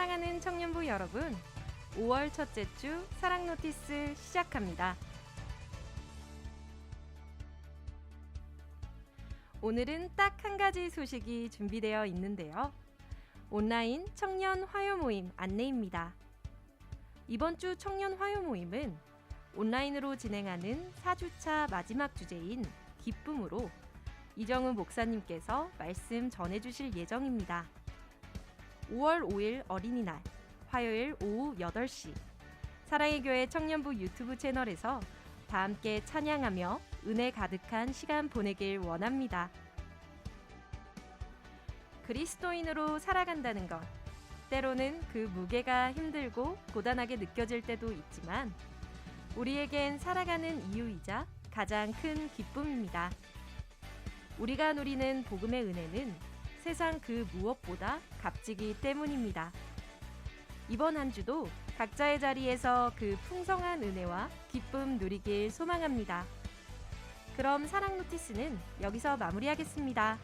사랑하는 청년부 여러분, 5월 첫째 주 사랑 노티스 시작합니다. 오늘은 딱 한 가지 소식이 준비되어 있는데요. 온라인 청년 화요 모임 안내입니다. 이번 주 청년 화요 모임은 온라인으로 진행하는 4주차 마지막 주제인 기쁨으로 이정은 목사님께서 말씀 전해주실 예정입니다. 5월 5일 어린이날 화요일 오후 8시 사랑의 교회 청년부 유튜브 채널에서 다 함께 찬양하며 은혜 가득한 시간 보내길 원합니다. 그리스도인으로 살아간다는 것 때로는 그 무게가 힘들고 고단하게 느껴질 때도 있지만 우리에겐 살아가는 이유이자 가장 큰 기쁨입니다. 우리가 누리는 복음의 은혜는 세상 그 무엇보다 값지기 때문입니다. 이번 한 주도 각자의 자리에서 그 풍성한 은혜와 기쁨 누리길 소망합니다. 그럼 사랑 노티스는 여기서 마무리하겠습니다.